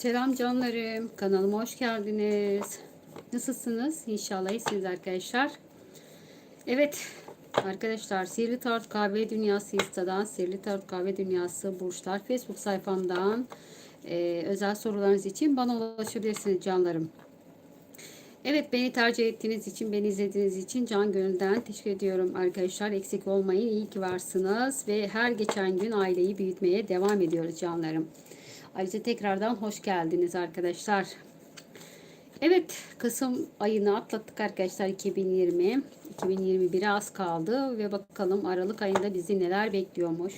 Selam canlarım. Kanalıma hoş geldiniz. Nasılsınız? İnşallah iyisiniz arkadaşlar. Evet arkadaşlar Sihirli Tarot Kahve Dünyası Insta'dan Sihirli Tarot Kahve Dünyası Burçlar Facebook sayfamdan e, özel sorularınız için bana ulaşabilirsiniz canlarım. Evet beni tercih ettiğiniz için, beni izlediğiniz için can gönülden teşekkür ediyorum arkadaşlar. Eksik olmayın. İyi ki varsınız ve her geçen gün aileyi büyütmeye devam ediyoruz canlarım. Ayrıca tekrardan hoş geldiniz arkadaşlar. Evet Kasım ayını atlattık arkadaşlar 2020. 2021'e az kaldı ve bakalım Aralık ayında bizi neler bekliyormuş.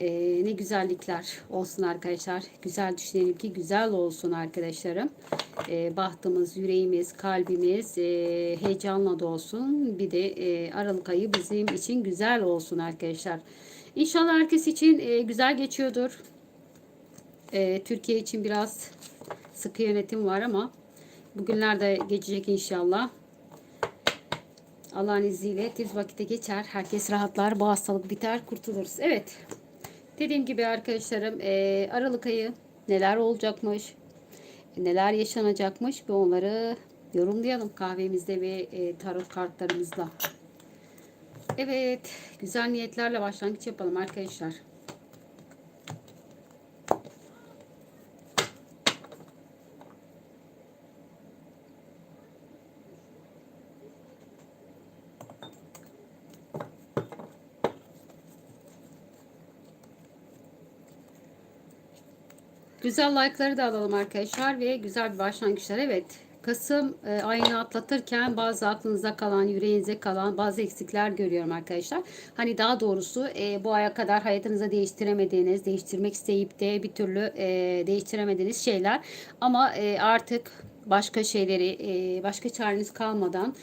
Ee, ne güzellikler olsun arkadaşlar. Güzel düşünelim ki güzel olsun arkadaşlarım. Ee, bahtımız, yüreğimiz, kalbimiz e, heyecanla dolsun. Bir de e, Aralık ayı bizim için güzel olsun arkadaşlar. İnşallah herkes için e, güzel geçiyordur. E, Türkiye için biraz sıkı yönetim var ama bugünlerde geçecek inşallah. Allah'ın izniyle tez vakitte geçer. Herkes rahatlar. Bu hastalık biter. Kurtuluruz. Evet. Dediğim gibi arkadaşlarım e, Aralık ayı neler olacakmış? Neler yaşanacakmış? Ve onları yorumlayalım kahvemizde ve e, tarot kartlarımızla. Evet. Güzel niyetlerle başlangıç yapalım arkadaşlar. Güzel like'ları da alalım arkadaşlar ve güzel bir başlangıçlar. Evet. Kasım e, ayını atlatırken bazı aklınıza kalan, yüreğinize kalan bazı eksikler görüyorum arkadaşlar. Hani daha doğrusu e, bu aya kadar hayatınıza değiştiremediğiniz, değiştirmek isteyip de bir türlü e, değiştiremediğiniz şeyler. Ama e, artık başka şeyleri, e, başka çareniz kalmadan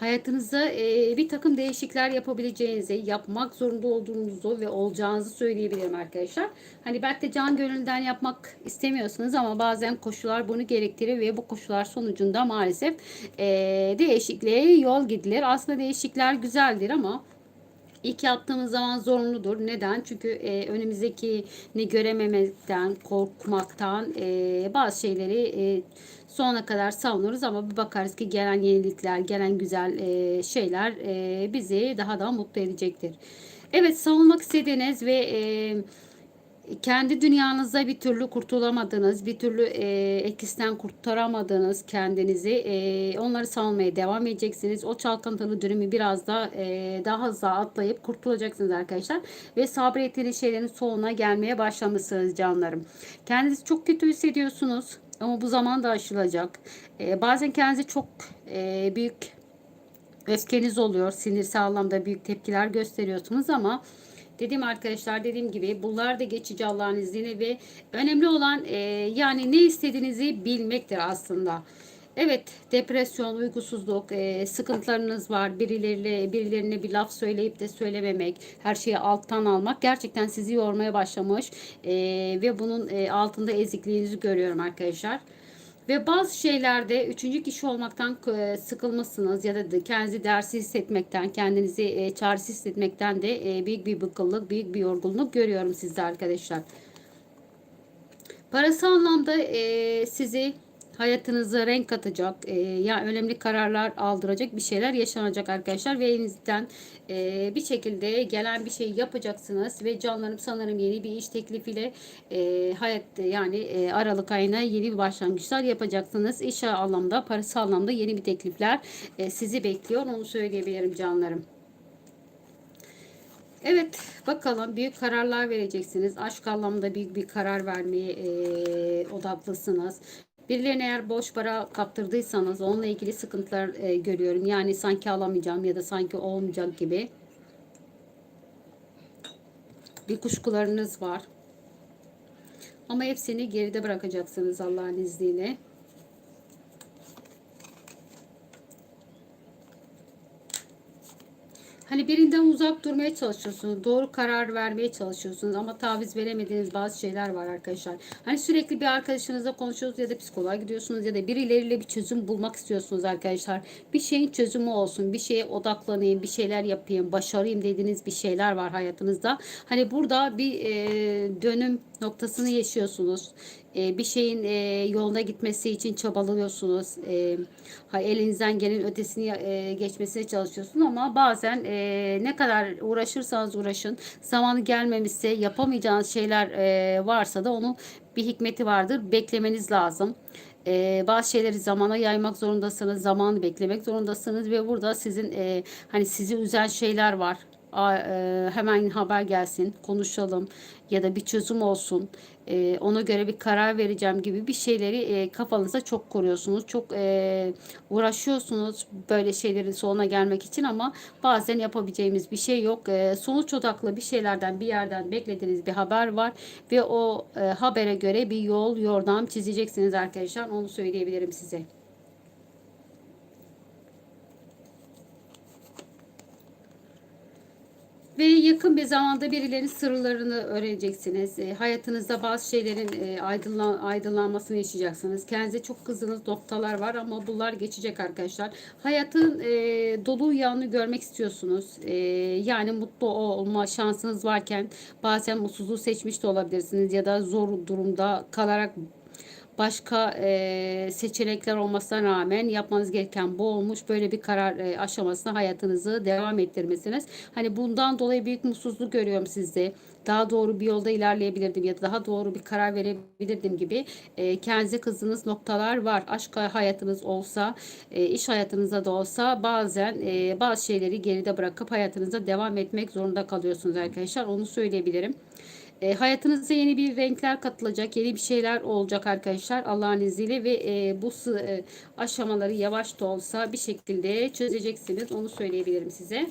hayatınızda e, bir takım değişiklikler yapabileceğinizi, yapmak zorunda olduğunuzu ve olacağınızı söyleyebilirim arkadaşlar. Hani belki de can gönülden yapmak istemiyorsunuz ama bazen koşullar bunu gerektirir ve bu koşullar sonucunda maalesef e, değişikliğe yol gidilir. Aslında değişiklikler güzeldir ama İlk yaptığımız zaman zorunludur. Neden? Çünkü e, önümüzdeki ne görememekten, korkmaktan e, bazı şeyleri e, sonuna kadar savunuruz ama bir bakarız ki gelen yenilikler, gelen güzel e, şeyler e, bizi daha da mutlu edecektir. Evet savunmak istediğiniz ve e, kendi dünyanızda bir türlü kurtulamadınız, bir türlü e, etkisinden kurtaramadığınız kendinizi e, onları savunmaya devam edeceksiniz. O çalkantılı dönemi biraz da e, daha hızlı atlayıp kurtulacaksınız arkadaşlar. Ve sabrettiğiniz şeylerin sonuna gelmeye başlamışsınız canlarım. Kendinizi çok kötü hissediyorsunuz ama bu zaman da aşılacak. E, bazen kendinizi çok e, büyük öfkeniz oluyor. Sinirsel anlamda büyük tepkiler gösteriyorsunuz ama Dedim arkadaşlar dediğim gibi bunlar da geçici Allah'ın izniyle ve önemli olan e, yani ne istediğinizi bilmektir aslında. Evet depresyon, uykusuzluk, e, sıkıntılarınız var. Birileriyle, birilerine bir laf söyleyip de söylememek, her şeyi alttan almak gerçekten sizi yormaya başlamış. E, ve bunun e, altında ezikliğinizi görüyorum arkadaşlar. Ve bazı şeylerde üçüncü kişi olmaktan e, sıkılmışsınız ya da kendinizi dersiz hissetmekten, kendinizi e, çaresiz hissetmekten de e, büyük bir bıkkınlık, büyük bir yorgunluk görüyorum sizde arkadaşlar. Parası anlamda sizi hayatınıza renk katacak, e, ya önemli kararlar aldıracak bir şeyler yaşanacak arkadaşlar ve elinizden e, bir şekilde gelen bir şey yapacaksınız ve canlarım sanırım yeni bir iş teklifiyle e, hayat yani e, Aralık ayına yeni bir başlangıçlar yapacaksınız. İş anlamda, parası anlamda yeni bir teklifler e, sizi bekliyor. Onu söyleyebilirim canlarım. Evet bakalım büyük kararlar vereceksiniz. Aşk anlamda büyük bir karar vermeye e, odaklısınız. Birilerine eğer boş para kaptırdıysanız onunla ilgili sıkıntılar e, görüyorum. Yani sanki alamayacağım ya da sanki olmayacak gibi. Bir kuşkularınız var. Ama hepsini geride bırakacaksınız Allah'ın izniyle. Hani birinden uzak durmaya çalışıyorsunuz. Doğru karar vermeye çalışıyorsunuz ama taviz veremediğiniz bazı şeyler var arkadaşlar. Hani sürekli bir arkadaşınızla konuşuyorsunuz ya da psikoloğa gidiyorsunuz ya da birileriyle bir çözüm bulmak istiyorsunuz arkadaşlar. Bir şeyin çözümü olsun. Bir şeye odaklanayım, bir şeyler yapayım, başarayım dediğiniz bir şeyler var hayatınızda. Hani burada bir e, dönüm noktasını yaşıyorsunuz e, bir şeyin e, yoluna gitmesi için çabalıyorsunuz. E, ha, elinizden gelen ötesini e, geçmesine çalışıyorsunuz ama bazen e, ne kadar uğraşırsanız uğraşın zamanı gelmemişse yapamayacağınız şeyler varsa da onun bir hikmeti vardır. Beklemeniz lazım. E, bazı şeyleri zamana yaymak zorundasınız. Zamanı beklemek zorundasınız ve burada sizin hani sizi üzen şeyler var. E, hemen haber gelsin, konuşalım ya da bir çözüm olsun. E, ona göre bir karar vereceğim gibi bir şeyleri e, kafanıza çok koruyorsunuz. Çok uğraşıyorsunuz böyle şeylerin sonuna gelmek için ama bazen yapabileceğimiz bir şey yok. Sonuç odaklı bir şeylerden bir yerden beklediğiniz bir haber var ve o habere göre bir yol, yordam çizeceksiniz arkadaşlar. Onu söyleyebilirim size. Ve yakın bir zamanda birilerinin sırlarını öğreneceksiniz. E, hayatınızda bazı şeylerin e, aydınlan, aydınlanmasını yaşayacaksınız. Kendinize çok kızdığınız noktalar var ama bunlar geçecek arkadaşlar. Hayatın e, dolu yanını görmek istiyorsunuz. E, yani mutlu olma şansınız varken bazen mutsuzluğu seçmiş de olabilirsiniz. Ya da zor durumda kalarak başka e, seçenekler olmasına rağmen yapmanız gereken bu olmuş. Böyle bir karar e, aşamasında hayatınızı devam ettirmesiniz. Hani bundan dolayı büyük mutsuzluk görüyorum sizde. Daha doğru bir yolda ilerleyebilirdim ya da daha doğru bir karar verebilirdim gibi e, kendinize kızdığınız noktalar var. Aşk hayatınız olsa, e, iş hayatınızda da olsa bazen e, bazı şeyleri geride bırakıp hayatınıza devam etmek zorunda kalıyorsunuz arkadaşlar. Onu söyleyebilirim. E, hayatınıza yeni bir renkler katılacak, yeni bir şeyler olacak arkadaşlar Allah'ın izniyle ve e, bu e, aşamaları yavaş da olsa bir şekilde çözeceksiniz. Onu söyleyebilirim size.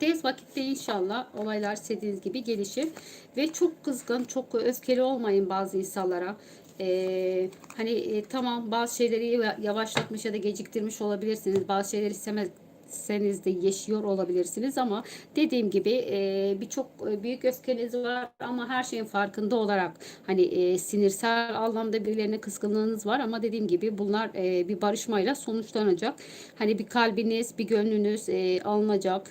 Tez vakitte inşallah olaylar istediğiniz gibi gelişir ve çok kızgın, çok öfkeli olmayın bazı insanlara. Ee, hani e, tamam bazı şeyleri yavaşlatmış ya da geciktirmiş olabilirsiniz. Bazı şeyleri istemez seniz de yaşıyor olabilirsiniz ama dediğim gibi e, birçok e, büyük öfkeniz var ama her şeyin farkında olarak hani e, sinirsel anlamda birilerine kıskınlığınız var ama dediğim gibi bunlar e, bir barışmayla sonuçlanacak. Hani bir kalbiniz, bir gönlünüz e, alınacak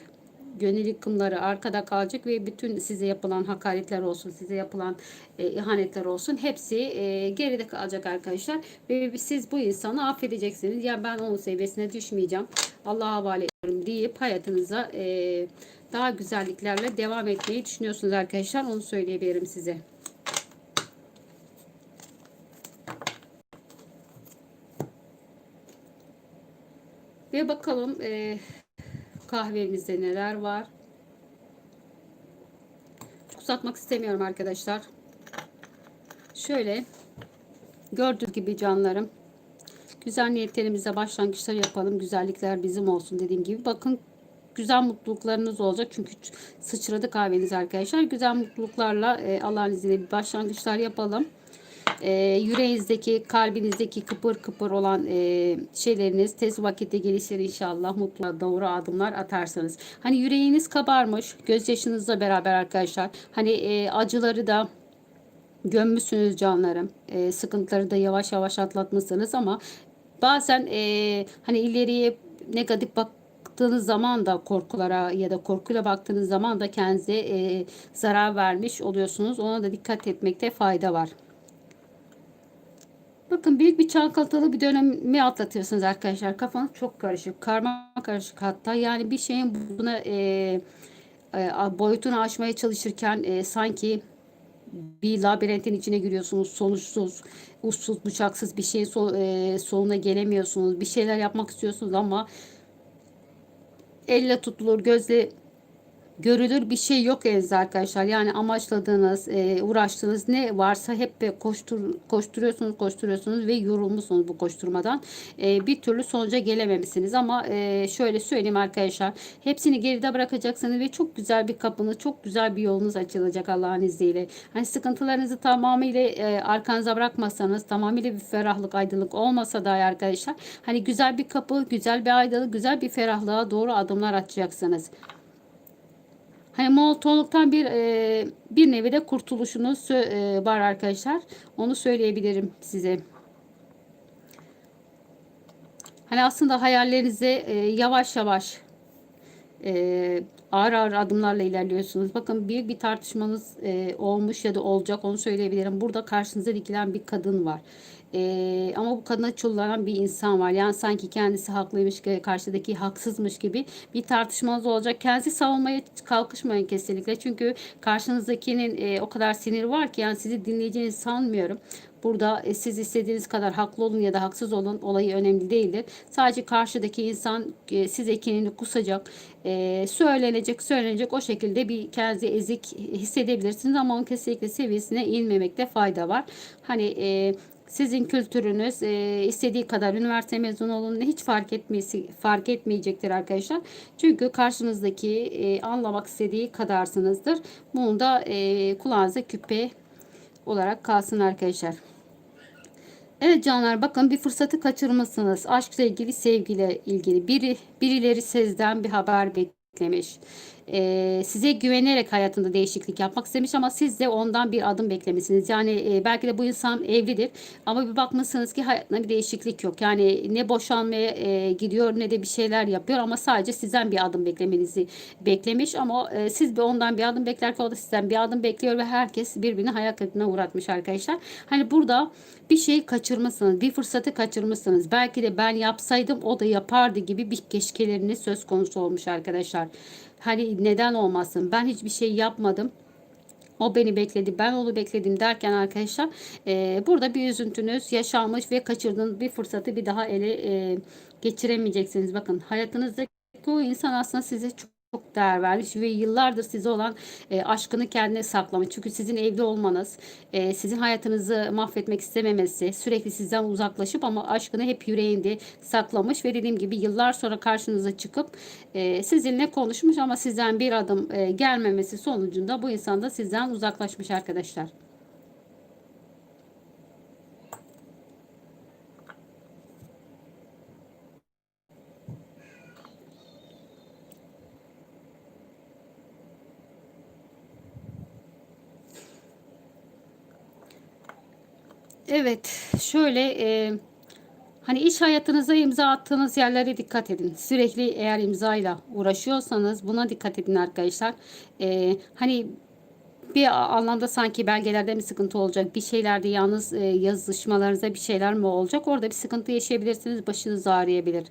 gönül yıkımları arkada kalacak ve bütün size yapılan hakaretler olsun, size yapılan e, ihanetler olsun hepsi e, geride kalacak arkadaşlar. Ve siz bu insanı affedeceksiniz. Ya ben onun seviyesine düşmeyeceğim. Allah'a havale ediyorum deyip hayatınıza e, daha güzelliklerle devam etmeyi düşünüyorsunuz arkadaşlar. Onu söyleyebilirim size. Ve bakalım e, kahvemizde neler var. Çok istemiyorum arkadaşlar. Şöyle gördüğünüz gibi canlarım. Güzel niyetlerimize başlangıçlar yapalım. Güzellikler bizim olsun dediğim gibi. Bakın güzel mutluluklarınız olacak. Çünkü sıçradı kahveniz arkadaşlar. Güzel mutluluklarla e, Allah'ın izniyle bir başlangıçlar yapalım e, yüreğinizdeki, kalbinizdeki kıpır kıpır olan e, şeyleriniz tez vakitte gelişir inşallah. Mutlu doğru adımlar atarsanız. Hani yüreğiniz kabarmış, gözyaşınızla beraber arkadaşlar. Hani e, acıları da gömmüşsünüz canlarım. E, sıkıntıları da yavaş yavaş atlatmışsınız ama bazen e, hani ileriye negatif bak baktığınız zaman da korkulara ya da korkuyla baktığınız zaman da kendinize e, zarar vermiş oluyorsunuz. Ona da dikkat etmekte fayda var. Bakın büyük bir çalkantılı bir dönemi atlatıyorsunuz arkadaşlar. Kafanız çok karışık. Karma karışık hatta. Yani bir şeyin buna e, e, boyutunu aşmaya çalışırken e, sanki bir labirentin içine giriyorsunuz. Sonuçsuz, uçsuz, bıçaksız bir şeyin so, e, sonuna gelemiyorsunuz. Bir şeyler yapmak istiyorsunuz ama elle tutulur, gözle görülür bir şey yok elinizde arkadaşlar. Yani amaçladığınız, e, uğraştığınız ne varsa hep koştur, koşturuyorsunuz, koşturuyorsunuz ve yorulmuşsunuz bu koşturmadan. E, bir türlü sonuca gelememişsiniz ama e, şöyle söyleyeyim arkadaşlar. Hepsini geride bırakacaksınız ve çok güzel bir kapınız, çok güzel bir yolunuz açılacak Allah'ın izniyle. Hani sıkıntılarınızı tamamıyla e, arkanıza bırakmasanız, tamamıyla bir ferahlık, aydınlık olmasa da arkadaşlar. Hani güzel bir kapı, güzel bir aydınlık, güzel bir ferahlığa doğru adımlar atacaksınız. Hani monotonluktan bir e, bir nevi de kurtuluşunuz e, var arkadaşlar. Onu söyleyebilirim size. Hani aslında hayallerinize e, yavaş yavaş e, ağır ağır adımlarla ilerliyorsunuz. Bakın büyük bir tartışmanız e, olmuş ya da olacak onu söyleyebilirim. Burada karşınıza dikilen bir kadın var. E, ama bu kadına çullanan bir insan var. Yani sanki kendisi haklıymış, karşıdaki haksızmış gibi bir tartışmanız olacak. Kendisi savunmaya kalkışmayın kesinlikle. Çünkü karşınızdakinin e, o kadar sinir var ki yani sizi dinleyeceğini sanmıyorum. Burada e, siz istediğiniz kadar haklı olun ya da haksız olun olayı önemli değildir. Sadece karşıdaki insan e, size kinini kusacak, e, söylenecek, söylenecek o şekilde bir kendinizi ezik hissedebilirsiniz ama onun kesinlikle seviyesine inmemekte fayda var. Hani e, sizin kültürünüz e, istediği kadar üniversite mezunu olun hiç fark etmesi fark etmeyecektir arkadaşlar. Çünkü karşınızdaki e, anlamak istediği kadarsınızdır. Bunu da e, kulağınıza küpe olarak kalsın arkadaşlar. Evet canlar bakın bir fırsatı kaçırmışsınız. Aşkla ilgili, sevgiyle ilgili. Biri, birileri sizden bir haber beklemiş e, size güvenerek hayatında değişiklik yapmak istemiş ama siz de ondan bir adım beklemişsiniz. Yani e, belki de bu insan evlidir ama bir bakmışsınız ki hayatında bir değişiklik yok. Yani ne boşanmaya e, gidiyor ne de bir şeyler yapıyor ama sadece sizden bir adım beklemenizi beklemiş ama e, siz bir ondan bir adım beklerken o da sizden bir adım bekliyor ve herkes birbirini hayal kırıklığına uğratmış arkadaşlar. Hani burada bir şeyi kaçırmışsınız, bir fırsatı kaçırmışsınız. Belki de ben yapsaydım o da yapardı gibi bir keşkeleriniz söz konusu olmuş arkadaşlar. Hani neden olmasın? Ben hiçbir şey yapmadım. O beni bekledi, ben onu bekledim derken arkadaşlar e, burada bir üzüntünüz yaşanmış ve kaçırdığınız bir fırsatı bir daha ele e, geçiremeyeceksiniz. Bakın hayatınızdaki o insan aslında size çok çok değer vermiş ve yıllardır size olan e, aşkını kendine saklamış. Çünkü sizin evli olmanız, e, sizin hayatınızı mahvetmek istememesi, sürekli sizden uzaklaşıp ama aşkını hep yüreğinde saklamış ve dediğim gibi yıllar sonra karşınıza çıkıp e, sizinle konuşmuş ama sizden bir adım e, gelmemesi sonucunda bu insan da sizden uzaklaşmış arkadaşlar. Evet, şöyle e, hani iş hayatınıza imza attığınız yerlere dikkat edin. Sürekli eğer imzayla uğraşıyorsanız buna dikkat edin arkadaşlar. E, hani bir anlamda sanki belgelerde mi sıkıntı olacak? Bir şeylerde yalnız e, yazışmalarınızda bir şeyler mi olacak? Orada bir sıkıntı yaşayabilirsiniz. Başınız ağrıyabilir.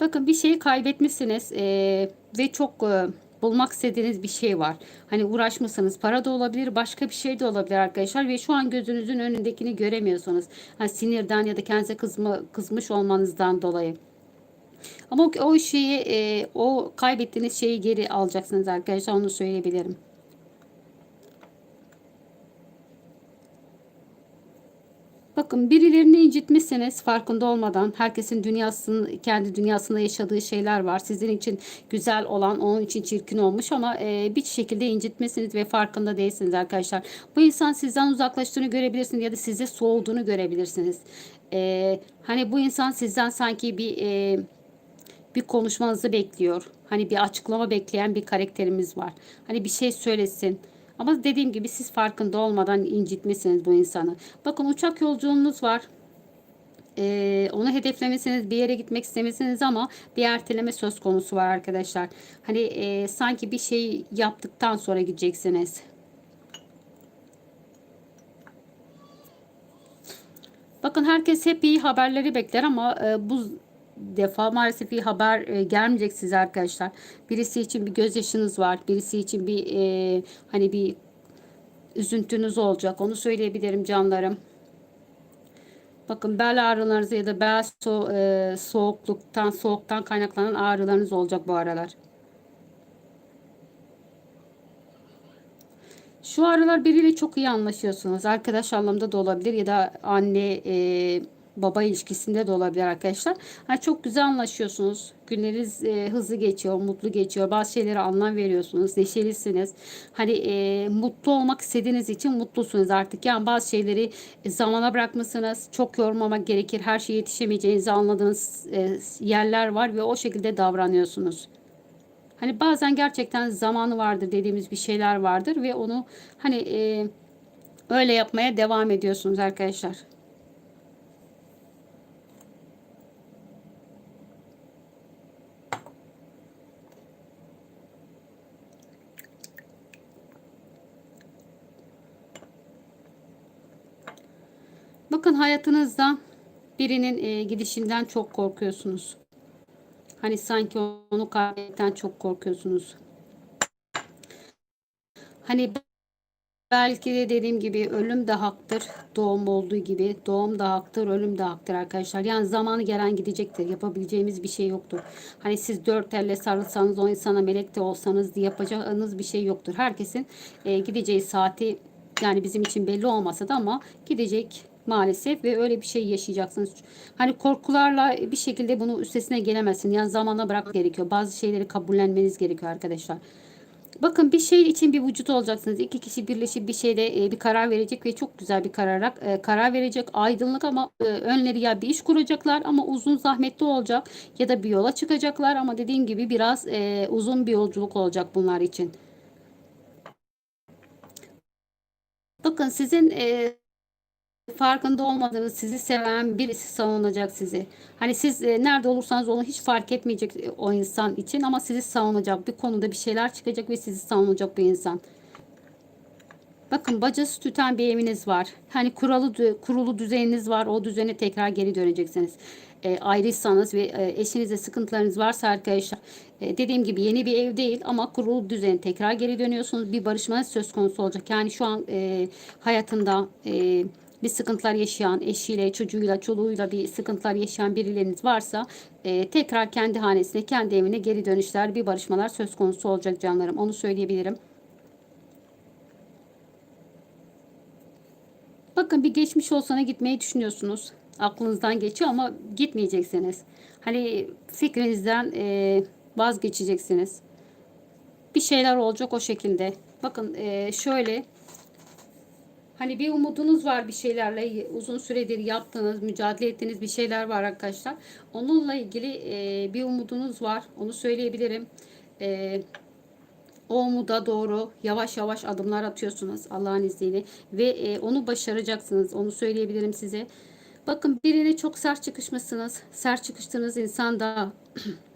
Bakın bir şeyi kaybetmişsiniz e, ve çok e, bulmak istediğiniz bir şey var. Hani uğraşmışsınız. Para da olabilir, başka bir şey de olabilir arkadaşlar ve şu an gözünüzün önündekini göremiyorsunuz. Hani sinirden ya da kendinize kızma, kızmış olmanızdan dolayı. Ama o, şeyi, e, o kaybettiğiniz şeyi geri alacaksınız arkadaşlar. Onu söyleyebilirim. Bakın birilerini incitmişseniz farkında olmadan herkesin dünyasının kendi dünyasında yaşadığı şeyler var. Sizin için güzel olan onun için çirkin olmuş ama e, bir şekilde incitmesiniz ve farkında değilsiniz arkadaşlar. Bu insan sizden uzaklaştığını görebilirsiniz ya da size soğuduğunu görebilirsiniz. E, hani bu insan sizden sanki bir e, bir konuşmanızı bekliyor. Hani bir açıklama bekleyen bir karakterimiz var. Hani bir şey söylesin ama dediğim gibi siz farkında olmadan incitmişsiniz bu insanı. Bakın uçak yolculuğunuz var. Ee, onu hedeflemesiniz, bir yere gitmek istemesiniz ama bir erteleme söz konusu var arkadaşlar. Hani e, sanki bir şey yaptıktan sonra gideceksiniz. Bakın herkes hep iyi haberleri bekler ama e, bu defa maalesef bir haber e, gelmeyecek size arkadaşlar. Birisi için bir gözyaşınız var. Birisi için bir e, hani bir üzüntünüz olacak. Onu söyleyebilirim canlarım. Bakın bel ağrılarınız ya da bel so e, soğukluktan, soğuktan kaynaklanan ağrılarınız olacak bu aralar. Şu aralar biriyle çok iyi anlaşıyorsunuz. Arkadaş anlamda da olabilir ya da anne e, baba ilişkisinde de olabilir arkadaşlar. Hani çok güzel anlaşıyorsunuz. Günleriniz e, hızlı geçiyor, mutlu geçiyor. Bazı şeylere anlam veriyorsunuz, neşelisiniz. Hani e, mutlu olmak istediğiniz için mutlusunuz artık. Yani bazı şeyleri e, zamana bırakmışsınız. Çok yormamak gerekir. Her şeye yetişemeyeceğinizi anladığınız e, yerler var ve o şekilde davranıyorsunuz. Hani bazen gerçekten zamanı vardır dediğimiz bir şeyler vardır ve onu hani e, öyle yapmaya devam ediyorsunuz arkadaşlar. Bakın hayatınızda birinin e, gidişinden çok korkuyorsunuz. Hani sanki onu kaybettikten çok korkuyorsunuz. Hani belki de dediğim gibi ölüm de haktır. Doğum olduğu gibi. Doğum da haktır, ölüm de haktır arkadaşlar. Yani zamanı gelen gidecektir. Yapabileceğimiz bir şey yoktur. Hani siz dört elle sarılsanız o insana melek de olsanız yapacağınız bir şey yoktur. Herkesin e, gideceği saati yani bizim için belli olmasa da ama gidecek maalesef ve öyle bir şey yaşayacaksınız. Hani korkularla bir şekilde bunu üstesine gelemezsin. Yani zamana bırak gerekiyor. Bazı şeyleri kabullenmeniz gerekiyor arkadaşlar. Bakın bir şey için bir vücut olacaksınız. İki kişi birleşip bir şeyde e, bir karar verecek ve çok güzel bir kararak e, karar verecek. Aydınlık ama e, önleri ya bir iş kuracaklar ama uzun zahmetli olacak ya da bir yola çıkacaklar ama dediğim gibi biraz uzun bir yolculuk olacak bunlar için. Bakın sizin e, farkında olmadığınız sizi seven birisi savunacak sizi. Hani siz e, nerede olursanız olun hiç fark etmeyecek e, o insan için ama sizi savunacak. Bir konuda bir şeyler çıkacak ve sizi savunacak bir insan. Bakın bacası tüten bir eviniz var. Hani kuralı kurulu düzeniniz var. O düzene tekrar geri döneceksiniz. E, ayrıysanız ve e, eşinizle sıkıntılarınız varsa arkadaşlar e, dediğim gibi yeni bir ev değil ama kurulu düzene tekrar geri dönüyorsunuz. Bir barışmanız söz konusu olacak. Yani şu an e, hayatında e, bir sıkıntılar yaşayan, eşiyle, çocuğuyla, çoluğuyla bir sıkıntılar yaşayan birileriniz varsa e, tekrar kendi hanesine, kendi evine geri dönüşler, bir barışmalar söz konusu olacak canlarım. Onu söyleyebilirim. Bakın bir geçmiş olsana gitmeyi düşünüyorsunuz. Aklınızdan geçiyor ama gitmeyeceksiniz. Hani fikrinizden e, vazgeçeceksiniz. Bir şeyler olacak o şekilde. Bakın e, şöyle Hani bir umudunuz var bir şeylerle uzun süredir yaptığınız, mücadele ettiğiniz bir şeyler var arkadaşlar. Onunla ilgili e, bir umudunuz var. Onu söyleyebilirim. E, o umuda doğru yavaş yavaş adımlar atıyorsunuz Allah'ın izniyle ve e, onu başaracaksınız. Onu söyleyebilirim size. Bakın birine çok sert çıkışmışsınız. Sert çıkıştığınız insan da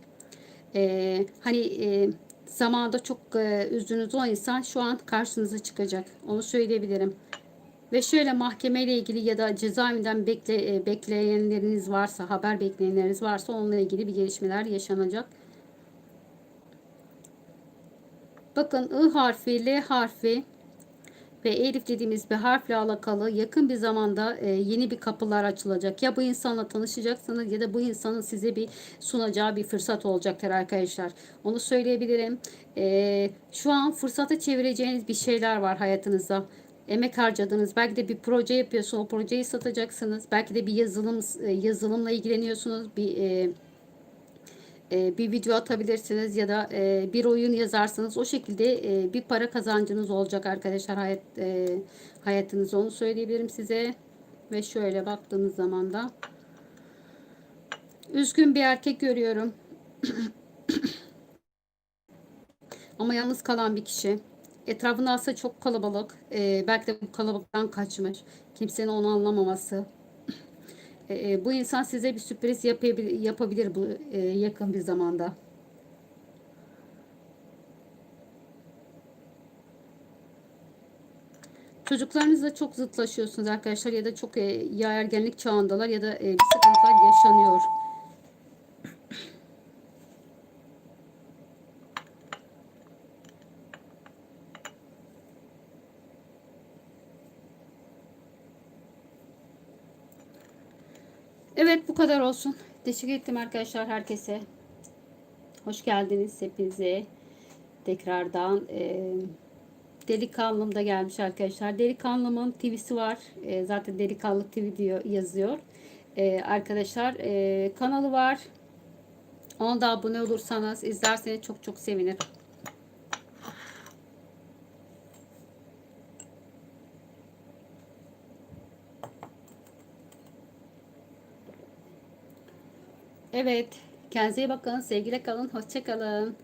e, hani e, zamanda çok e, üzdüğünüz o insan şu an karşınıza çıkacak. Onu söyleyebilirim. Ve şöyle mahkemeyle ilgili ya da cezaevinden bekle, e, bekleyenleriniz varsa, haber bekleyenleriniz varsa onunla ilgili bir gelişmeler yaşanacak. Bakın I harfi, L harfi ve Elif dediğimiz bir harfle alakalı yakın bir zamanda e, yeni bir kapılar açılacak. Ya bu insanla tanışacaksınız ya da bu insanın size bir sunacağı bir fırsat olacaktır arkadaşlar. Onu söyleyebilirim. E, şu an fırsata çevireceğiniz bir şeyler var hayatınızda emek harcadınız. Belki de bir proje yapıyorsunuz. O projeyi satacaksınız. Belki de bir yazılım e, yazılımla ilgileniyorsunuz. Bir e, e, bir video atabilirsiniz ya da e, bir oyun yazarsınız. O şekilde e, bir para kazancınız olacak arkadaşlar hayat e, hayatınız onu söyleyebilirim size. Ve şöyle baktığınız zaman da üzgün bir erkek görüyorum. Ama yalnız kalan bir kişi. Etrafında aslında çok kalabalık. E, belki de bu kalabalıktan kaçmış. Kimsenin onu anlamaması. E, e, bu insan size bir sürpriz yapabilir, yapabilir bu e, yakın bir zamanda. Çocuklarınızla çok zıtlaşıyorsunuz arkadaşlar ya da çok e, ya ergenlik çağındalar ya da e, bir sıkıntılar yaşanıyor. Evet bu kadar olsun. Teşekkür ettim arkadaşlar herkese. Hoş geldiniz hepinize. Tekrardan e, Delikanlım da gelmiş arkadaşlar. Delikanlımın TV'si var. E, zaten Delikanlı TV diyor yazıyor. E, arkadaşlar e, kanalı var. Ona da abone olursanız izlerseniz çok çok sevinirim. Evet. Kendinize iyi bakın. Sevgiyle kalın. Hoşça kalın.